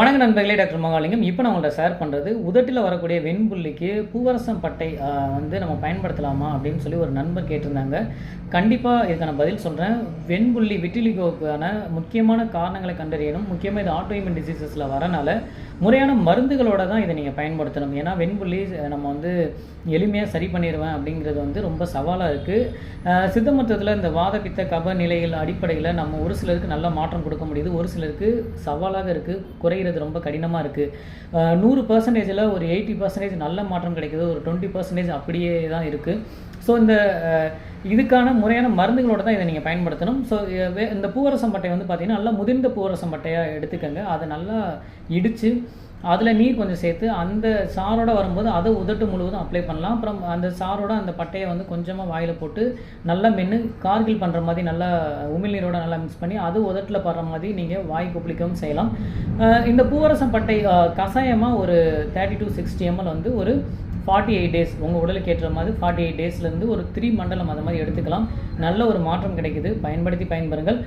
வணக்க நண்பர்களே டாக்டர் மகாலிங்கம். இப்போ நான் உங்கள்ட்ட ஷேர் பண்ணுறது உதட்டில் வரக்கூடிய வெண்புள்ளிக்கு பூவரசம் பட்டை வந்து நம்ம பயன்படுத்தலாமா அப்படின்னு சொல்லி ஒரு நண்பர் கேட்டிருந்தாங்க. கண்டிப்பாக இதுக்கான பதில் சொல்கிறேன் வெண்புள்ளி விட்டிலிகோக்கான முக்கியமான காரணங்களை கண்டறியணும். முக்கியமாக இது ஆட்டோஇம்யூன் டிசீசஸில் வரனால முறையான மருந்துகளோட தான் இதை நீங்கள் பயன்படுத்தணும். ஏன்னா வெண்புள்ளி நம்ம வந்து எளிமையாக சரி பண்ணிடுவேன் அப்படிங்கிறது வந்து ரொம்ப சவாலாக இருக்குது சித்த மருத்துவத்தில் இந்த வாதப்பித்த கப நிலைகள் அடிப்படையில் நம்ம ஒரு சிலருக்கு நல்ல மாற்றம் கொடுக்க முடியுது. ஒரு சிலருக்கு சவாலாக இருக்குது குறையிறது ரொம்ப கடினமாக இருக்குது நூறு பர்சன்டேஜில் ஒரு எயிட்டி பர்சன்டேஜ் நல்ல மாற்றம் கிடைக்குது. ஒரு டுவெண்ட்டி பர்சன்டேஜ் அப்படியே தான் இருக்குது ஸோ இந்த இதுக்கான முறையான மருந்துகளோட தான் இதை நீங்கள் பயன்படுத்தணும். ஸோ இந்த பூவரசம் பட்டையை வந்து பார்த்தீங்கன்னா நல்லா முதிர்ந்த பூவரசம் பட்டையாக எடுத்துக்கோங்க. அதை நல்லா இடித்து அதில் நீர் கொஞ்சம் சேர்த்து அந்த சாரோட வரும்போது அதை உதட்டு முழுவதும் அப்ளை பண்ணலாம். அப்புறம் அந்த சாரோட அந்த பட்டையை வந்து கொஞ்சமாக வாயில் போட்டு நல்லா மென்று கார்கில் பண்ணுற மாதிரி நல்லா உமிழ்நீரோட நல்லா மிக்ஸ் பண்ணி அது உதட்டில் படுற மாதிரி நீங்கள் வாய் குப்பிளிக்கவும் செய்யலாம். இந்த பூவரசம் பட்டை கஷாயமாக ஒரு தேர்ட்டி டு சிக்ஸ்டி எம்எல் வந்து ஒரு ஃபார்ட்டி எயிட் டேஸ் உங்கள் உடலுக்கு ஏற்ற மாதிரி ஃபார்ட்டி எயிட் டேஸ்லேருந்து ஒரு த்ரீ மண்டலம் அந்த மாதிரி எடுத்துக்கலாம். நல்ல ஒரு மாற்றம் கிடைக்குது. பயன்படுத்தி பயன்பெறுங்கள்.